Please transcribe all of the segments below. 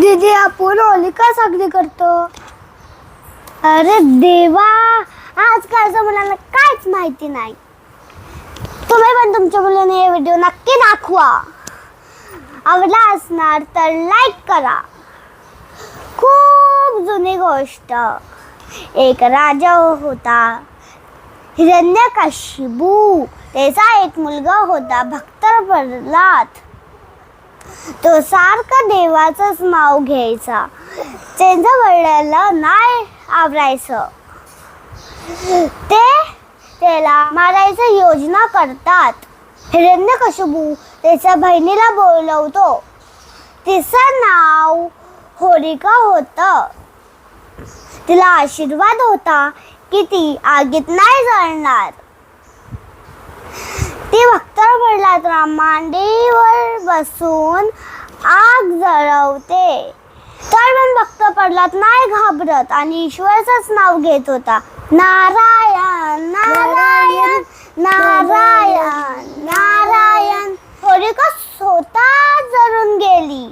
दीदी आपण होली का साजरी करतो. अरे देवा आजकालच्या मुलांना काहीच माहिती नाही. तुम्ही पण तुमच्या मुलांना हे व्हिडिओ नक्की दाखवा. आवडला असणार तर लाईक करा. खूप जुनी गोष्ट. एक राजा होता. हिरण्यकाशिबू त्याचा एक मुलगा होता भक्त प्रल्हाद तो सारखा देवाचंच नाव घ्यायचा. त्यांच्या वडिलांना नाही आवरायचं. ते त्याला मारायचं योजना करतात. हिरण्यकशिबू त्याच्या बहिणीला बोलवतो. तिचं नाव होरिका होतं. तिला आशीर्वाद होता की ती आगीत नाही जळणार. ती भक्त प्रल्हादला मांडीवर बसून आग जळवते. तर पण भक्त पडलात नाही घाबरत. आणि ईश्वरचंच नाव घेत होता. नारायण नारायण नारायण नारायण. होलिका स्वतः जळून गेली?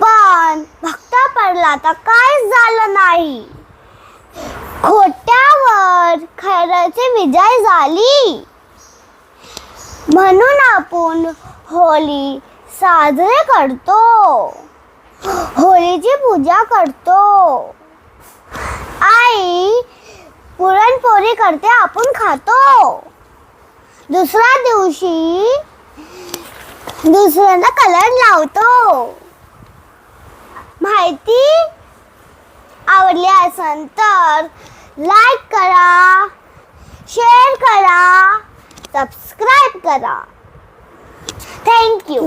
पण भक्त पडला तर काय झालं नाही? खोट्यावर खऱ्याची विजय झाली? म्हणून आपण होली साजरे करतो. होळीची पूजा करतो. आई पुरणपोळी करते आपण खातो. दुसऱ्या दिवशी दुसऱ्यांना कलर लावतो. माहिती? आवडली असेल तर लाईक करा शेअर करा. सबस्क्राईब करा. थँक्यू